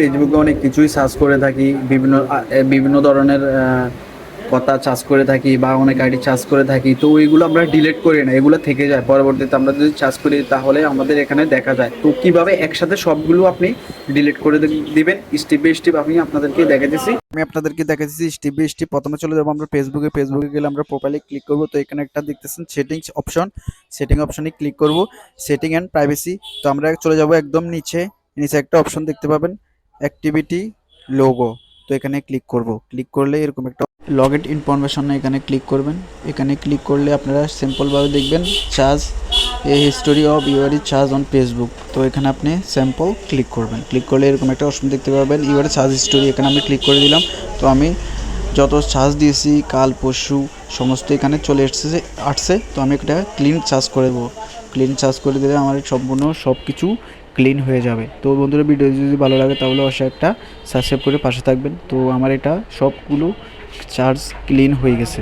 ফেসবুকে অনেক কিছুই সার্চ করে থাকি, বিভিন্ন বিভিন্ন ধরনের কথা চার্জ করে থাকি বা অনেক আইডি চার্জ করে থাকি। তো ওইগুলো আমরা ডিলিট করি না, এগুলো থেকে যায়। পরবর্তীতে আমরা যদি চার্জ করি তাহলে আমাদের এখানে দেখা যায়। তো কীভাবে একসাথে সবগুলো আপনি ডিলিট করে দিবেন? স্টেপ বাই স্টেপ আমি আপনাদেরকে দেখাতেছি আমি আপনাদেরকে দেখাচ্ছি স্টেপ বাই স্টেপ প্রথমে চলে যাব আমরা ফেসবুকে ফেসবুকে গেলে আমরা প্রোফাইলে ক্লিক করব। তো এখানে একটা দেখতেছেন সেটিংস অপশন সেটিং অপশনে ক্লিক করব। সেটিং অ্যান্ড প্রাইভেসি তো আমরা চলে যাব একদম নিচে। নিচে একটা অপশন দেখতে পাবেন। অ্যাক্টিভিটি লোগো তো এখানে ক্লিক করব। ক্লিক করলে এরকম একটা লগ ইন ইনফরমেশন এখানে ক্লিক করবেন। এখানে ক্লিক করলে আপনারা সিম্পলভাবে দেখবেন। Charge a history of your charge on Facebook তো এখানে আপনি স্যাম্পল ক্লিক করবেন। ক্লিক করলে এরকম একটা অপশন দেখতে পাবেন ইউর চার্জ হিস্টোরি এখানে আমি ক্লিক করে দিলাম। তো আমি যত চার্জ দিয়েছি, কাল, পরশু, সমস্ত এখানে চলে এসেছে, আসছে। তো আমি একটা ক্লিন চার্জ করে দেবো। ক্লিন চার্জ করে দিলে আমার সম্পূর্ণ সব কিছু ক্লিন হয়ে যাবে। তো বন্ধুরা ভিডিও যদি ভালো লাগে তাহলে অবশ্যই একটা সাবস্ক্রাইব করে পাশে থাকবেন। তো আমার এটা সবগুলো চার্জ ক্লিন হয়ে গেছে।